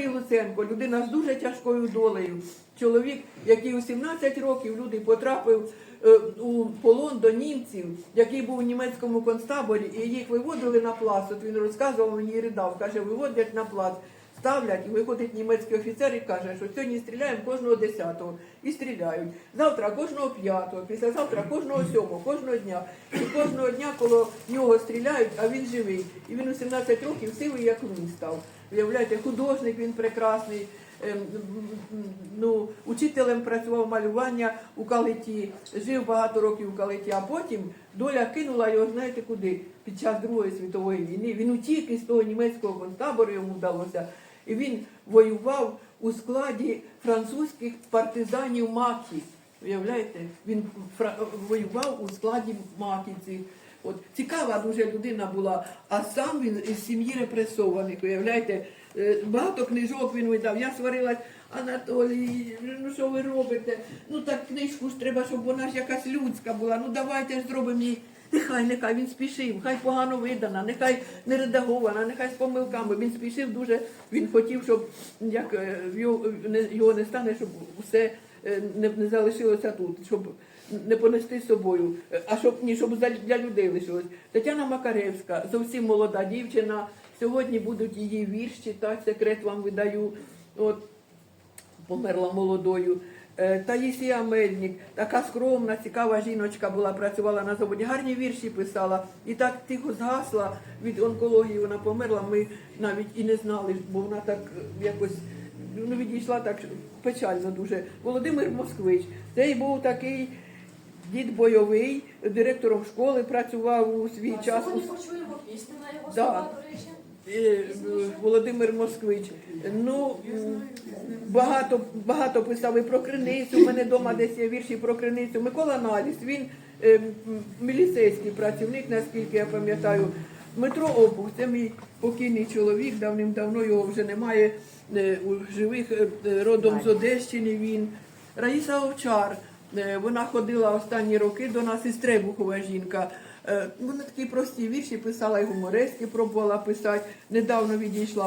Анатолій Луценко, людина з дуже тяжкою долею. Чоловік, який у 17 років люди потрапив е, у полон до німців, який був у німецькому концтаборі, і їх виводили на плац. От він розказував мені і ридав, каже, виводять на плац. Ставлять і виходить німецький офіцер і каже, що сьогодні стріляємо кожного десятого і стріляють. Завтра кожного п'ятого, післязавтра кожного сьомого, кожного дня. І кожного дня коло нього стріляють, а він живий. І він у 17 років сивий, як він став. Уявляєте, художник він прекрасний. ем, Ну, учителем працював малювання у Калиті, жив багато років у Калиті, а потім доля кинула його, знаєте куди? Під час Другої світової війни. Він утік із того німецького концтабору, йому вдалося. І він воював у складі французьких партизанів Макі. Уявляєте? Він воював у складі Маківців. От цікава дуже людина була, а сам він із сім'ї репресованих. Уявляєте, Е, багато книжок він видав. Я сварилась, Анатолій, ну що ви робите? Ну так книжку ж треба, щоб вона ж якась людська була. Ну давайте ж зробимо її. Нехай, нехай він спішив, хай погано видана, нехай не редагована, нехай з помилками. Він спішив дуже, він хотів, щоб як е, його не, стане, щоб все е, не, залишилося тут, щоб не понести з собою, а щоб ні, щоб для людей лишилось. Тетяна Макаревська, зовсім молода дівчина. Сьогодні будуть її вірш читати, секрет вам видаю. От померла молодою. Е, Таїсія Мельник, така скромна, цікава жіночка була, працювала на заводі, гарні вірші писала. І так тихо згасла від онкології, вона померла. Ми навіть і не знали, бо вона так е, якось ну, відійшла так печально дуже. Володимир Москвич, цей був такий дід бойовий, директором школи працював у свій А час. Сьогодні почуємо пісню на його Да. слова, до речі. Е, Володимир Москвич. Ну багато багато писав і про криницю. У мене вдома десь є вірші про криницю. Микола Наліс, він е, міліцейський працівник, наскільки я пам'ятаю. Дмитро Обух, це мій покійний чоловік, давним-давно його вже немає е, у живих е, е, родом з Одещини. Він Раїса Овчар. е, Вона ходила останні роки до нас із Требухова жінка. Е, Вона такі прості вірші писала і гуморески пробувала писати. Недавно відійшла.